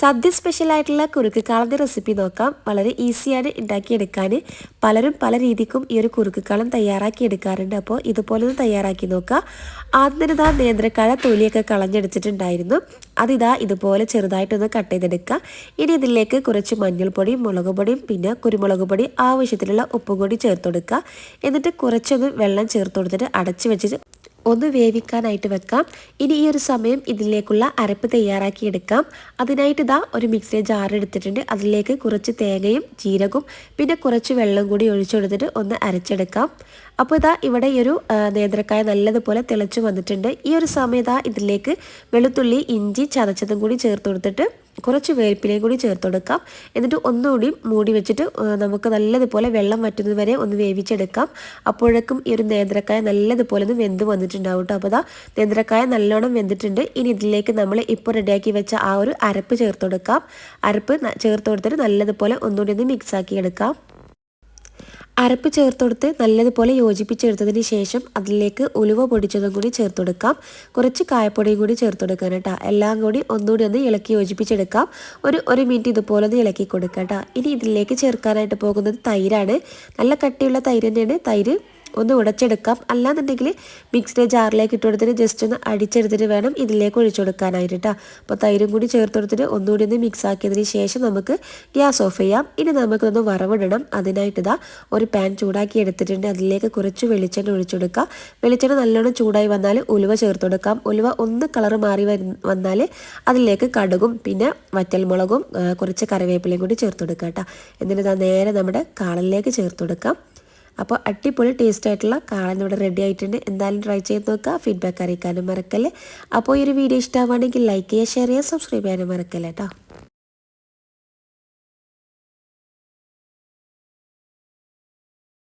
സദ്യ സ്പെഷ്യലായിട്ടുള്ള കുറുക്ക് കാളന്റെ റെസിപ്പി നോക്കാം. വളരെ ഈസിയാണ് ഉണ്ടാക്കിയെടുക്കാൻ പലരും പല രീതിക്കും ഈ ഒരു കുറുക്ക് കാളം തയ്യാറാക്കി എടുക്കാറുണ്ട് അപ്പോൾ ഇതുപോലെ ഒന്ന് തയ്യാറാക്കി നോക്കാം. ആദ്യം ഇതാ നേന്ത്രക്കാഴ തൊലിയൊക്കെ കളഞ്ഞെടുത്തിട്ടുണ്ടായിരുന്നു. അതിതാ ഇതുപോലെ ചെറുതായിട്ടൊന്ന് കട്ട് ചെയ്തെടുക്കുക ഇനി ഇതിലേക്ക് കുറച്ച് മഞ്ഞൾപ്പൊടിയും മുളക് പൊടിയും പിന്നെ കുരുമുളക് പൊടി ആവശ്യത്തിലുള്ള ഉപ്പും കൂടി ചേർത്ത് കൊടുക്കുക എന്നിട്ട് കുറച്ചൊന്ന് വെള്ളം ചേർത്ത് കൊടുത്തിട്ട് അടച്ചു വെച്ചിട്ട് ഒന്ന് വേവിക്കാനായിട്ട് വെക്കാം. ഇനി ഈ ഒരു സമയം ഇതിലേക്കുള്ള അരപ്പ് തയ്യാറാക്കി എടുക്കാം. അതിനായിട്ട് ഇതാ ഒരു മിക്സി ജാർ എടുത്തിട്ടുണ്ട്. അതിലേക്ക് കുറച്ച് തേങ്ങയും ജീരകവും പിന്നെ കുറച്ച് വെള്ളം കൂടി ഒഴിച്ചെടുത്തിട്ട് ഒന്ന് അരച്ചെടുക്കാം. അപ്പോൾ ഇതാ ഇവിടെ ഈ ഒരു നേന്ത്രക്കായ നല്ലതുപോലെ തിളച്ചു വന്നിട്ടുണ്ട്. ഈ ഒരു സമയം ഇതാ ഇതിലേക്ക് വെളുത്തുള്ളി ഇഞ്ചി ചതച്ചതും കൂടി ചേർത്ത് കൊടുത്തിട്ട് കുറച്ച് വേപ്പിലയും കൂടി ചേർത്ത് കൊടുക്കാം. എന്നിട്ട് ഒന്നുകൂടി മൂടി വെച്ചിട്ട് നമുക്ക് നല്ലതുപോലെ വെള്ളം വറ്റുന്നത് വരെ ഒന്ന് വേവിച്ചെടുക്കാം. അപ്പോഴേക്കും ഈ ഒരു നേന്ത്രക്കായ നല്ലതുപോലെ ഒന്ന് വെന്ത് വന്നിട്ടുണ്ടാവും കേട്ടോ അപ്പോൾ അതാ നേന്ത്രക്കായ നല്ലോണം വെന്തിട്ടുണ്ട്. ഇനി ഇതിലേക്ക് നമ്മൾ ഇപ്പോൾ റെഡിയാക്കി വെച്ച ആ ഒരു അരപ്പ് ചേർത്ത് കൊടുക്കാം. അരപ്പ് ചേർത്ത് കൊടുത്തിട്ട് നല്ലതുപോലെ ഒന്നുകൂടി ഒന്ന് മിക്സാക്കി എടുക്കാം. അരപ്പ് ചേർത്തെടുത്ത് നല്ലതുപോലെ യോജിപ്പിച്ചെടുത്തതിന് ശേഷം അതിലേക്ക് ഉലുവ പൊടിച്ചതും കൂടി ചേർത്ത് കൊടുക്കാം കുറച്ച് കായപ്പൊടിയും കൂടി ചേർത്ത് കൊടുക്കാൻ കേട്ടോ. എല്ലാം കൂടി ഒന്നുകൂടി ഒന്ന് ഇളക്കി യോജിപ്പിച്ചെടുക്കാം. ഒരു ഒരു മിനിറ്റ് ഇതുപോലെ ഒന്ന് ഇളക്കി കൊടുക്കാം കേട്ടോ. ഇനി ഇതിലേക്ക് ചേർക്കാനായിട്ട് പോകുന്നത് തൈരാണ്. നല്ല കട്ടിയുള്ള തൈര് തന്നെയാണ്. തൈര് ഒന്ന് ഉടച്ചെടുക്കാം. അല്ലാന്നുണ്ടെങ്കിൽ മിക്സ്ഡ് ജാറിലേക്ക് ഇട്ട് കൊടുത്തിട്ട് ജസ്റ്റ് ഒന്ന് അടിച്ചെടുത്തിട്ട് വേണം ഇതിലേക്ക് ഒഴിച്ചു കൊടുക്കാനായിട്ട് അപ്പോൾ തൈരും കൂടി ചേർത്ത് കൊടുത്തിട്ട് ഒന്നുകൂടി ഒന്ന് മിക്സ് ആക്കിയതിന് ശേഷം നമുക്ക് ഗ്യാസ് ഓഫ് ചെയ്യാം. ഇനി നമുക്കൊന്ന് വറവിടണം. അതിനായിട്ട് ഇതാ ഒരു പാൻ ചൂടാക്കി എടുത്തിട്ടുണ്ട്. അതിലേക്ക് കുറച്ച് വെളിച്ചെണ്ണ ഒഴിച്ചു കൊടുക്കുക വെളിച്ചെണ്ണ നല്ലോണം ചൂടായി വന്നാൽ ഉലുവ ചേർത്ത് കൊടുക്കാം. ഉലുവ ഒന്ന് കളർ മാറി വന്നാൽ അതിലേക്ക് കടുകും പിന്നെ വറ്റൽമുളകും കുറച്ച് കറിവേപ്പിലയും കൂടി ചേർത്ത് കൊടുക്കാം കേട്ടോ എന്നിട്ട് നേരെ നമ്മുടെ കാളലിലേക്ക് ചേർത്ത് കൊടുക്കാം. അപ്പോൾ അടിപൊളി ടേസ്റ്റ് ആയിട്ടുള്ള കാളൻ ഇവിടെ റെഡി ആയിട്ടുണ്ട്. എന്തായാലും ട്രൈ ചെയ്ത് നോക്കുക. ഫീഡ്ബാക്ക് അറിയിക്കാനും മറക്കല്ലേ. അപ്പോൾ ഈ ഒരു വീഡിയോ ഇഷ്ടമാണെങ്കിൽ ലൈക്ക് ചെയ്യുക ഷെയർ ചെയ്യുക സബ്സ്ക്രൈബ് ചെയ്യാനും മറക്കല്ലേ കേട്ടോ